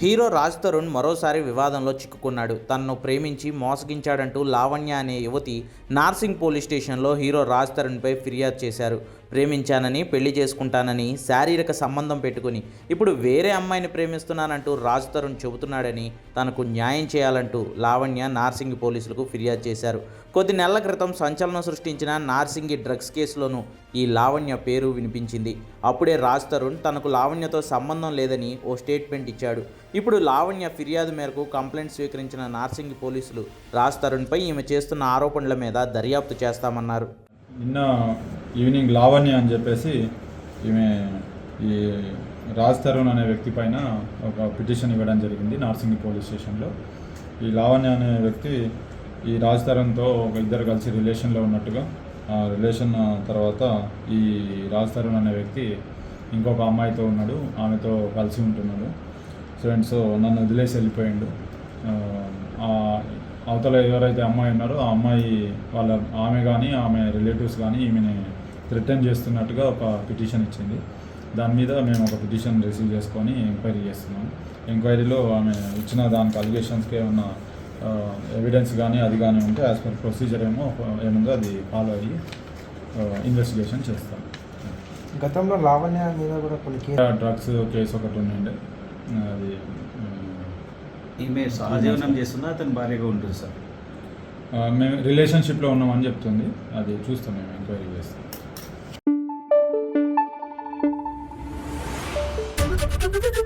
Hero Raj Tarun మరోసారి వివాదంలో చిక్కుకున్నాడు. తనను ప్రేమించి మోసగించాడంటూ లావణ్య అనే యువతి నార్సింగ్ పోలీస్ స్టేషన్లో హీరో రాజ్ తరుణ్పై ఫిర్యాదు చేశారు. ప్రేమించానని పెళ్ళి చేసుకుంటానని శారీరక సంబంధం పెట్టుకుని ఇప్పుడు వేరే అమ్మాయిని ప్రేమిస్తున్నానంటూ రాజ్ తరుణ్ చెబుతున్నాడని తనకు న్యాయం చేయాలంటూ లావణ్య నార్సింగి పోలీసులకు ఫిర్యాదు చేశారు. కొద్ది నెలల క్రితం సంచలనం సృష్టించిన నార్సింగి డ్రగ్స్ కేసులోనూ ఈ లావణ్య పేరు వినిపించింది. అప్పుడే రాజ్ తరుణ్ తనకు లావణ్యతో సంబంధం లేదని ఓ స్టేట్మెంట్ ఇచ్చాడు. ఇప్పుడు లావణ్య ఫిర్యాదు మేరకు కంప్లైంట్ స్వీకరించిన నార్సింగి పోలీసులు రాజ్ తరుణ్పై ఈమె చేస్తున్న ఆరోపణల మీద దర్యాప్తు చేస్తామన్నారు. నిన్న ఈవినింగ్ లావణ్య అని చెప్పేసి ఈమె ఈ రాజ్ తరుణ్ అనే వ్యక్తి పైన ఒక పిటిషన్ ఇవ్వడం జరిగింది నార్సింగి పోలీస్ స్టేషన్లో. ఈ లావణ్య అనే వ్యక్తి ఈ రాజ్ తరుణ్తో ఒక ఇద్దరు కలిసి రిలేషన్లో ఉన్నట్టుగా ఆ రిలేషన్ తర్వాత ఈ రాజ్ తరుణ్ అనే వ్యక్తి ఇంకొక అమ్మాయితో ఉన్నాడు ఆమెతో కలిసి ఉంటున్నాడు. ఫ్రెండ్స్ నన్ను వదిలేసి వెళ్ళిపోయిండు. అవతల ఎవరైతే అమ్మాయి ఉన్నారో ఆ అమ్మాయి వాళ్ళ ఆమె కానీ ఆమె రిలేటివ్స్ కానీ ఈమెని థ్రెటన్ చేస్తున్నట్టుగా ఒక పిటిషన్ ఇచ్చింది. దాని మీద మేము ఒక పిటిషన్ రిసీవ్ చేసుకొని ఎంక్వైరీ చేస్తున్నాం. ఎంక్వైరీలో ఆమె ఇచ్చిన దానికి అలిగేషన్స్కి ఏమన్నా ఎవిడెన్స్ కానీ అది కానీ ఉంటే యాజ్ పర్ ప్రొసీజర్ ఏమో ఏముందో అది ఫాలో అయ్యి ఇన్వెస్టిగేషన్ చేస్తాం. గతంలో లావణ్య మీద కూడా కొన్ని డ్రగ్స్ కేసు ఒకటి ఉండిండే. అది ఈమె సహజీవనం చేస్తుందా? అతని భార్యగా ఉంటుంది సార్. మేము రిలేషన్షిప్లో ఉన్నామని చెప్తుంది. అది చూస్తాం మేము ఎంక్వైరీ చేస్తాం. Oh,